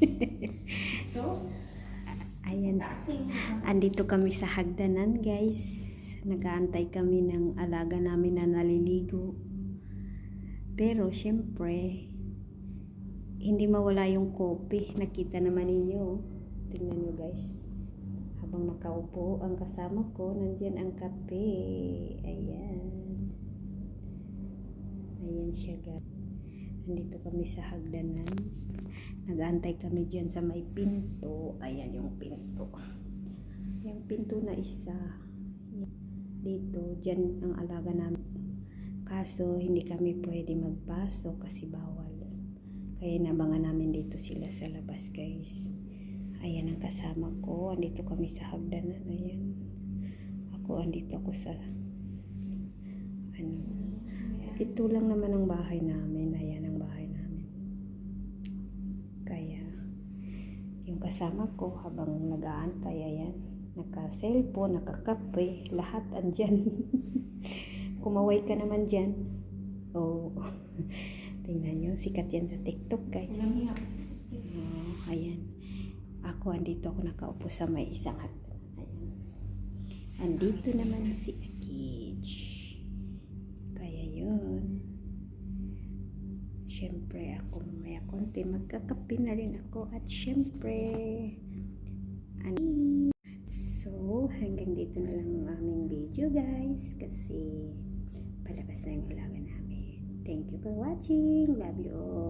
So, Ayan. Andito kami sa hagdanan, guys. Nagaantay kami ng alaga namin na naliligo. Pero, syempre, hindi mawala yung kopi. Nakita naman ninyo. Tingnan nyo, guys. Habang nakaupo ang kasama ko, nandyan ang kape. Ayan. Ayan siya, guys. Nandito kami sa hagdanan. Nag-aantay kami dyan sa may pinto. Ayan yung pinto. Yung pinto na isa. Dito, dyan ang alaga namin. Kaso, hindi kami pwede magpasok kasi bawal. Kaya nabangan namin dito sila sa labas, guys. Ayan ang kasama ko. Andito kami sa hagdanan. Ayan. Ako, andito ako sa. Ito lang naman ang bahay namin. Ayan ang bahay namin. Kaya, yung kasama ko habang nag-aantay, ayan, naka-cellphone, naka-kape, lahat andyan. Kumaway ka naman dyan. Oh, tingnan nyo, sikat yan sa TikTok, guys. Oh, ayan. Ako, andito ako nakaupo sa may isang hagdan. Ayan. Andito naman si Akij. Siyempre, ako mamaya konti magkakape na rin ako. At siyempre, ani. So, hanggang dito na lang ang aming video, guys. Kasi, palabas na yung alaga namin. Thank you for watching. Love you all.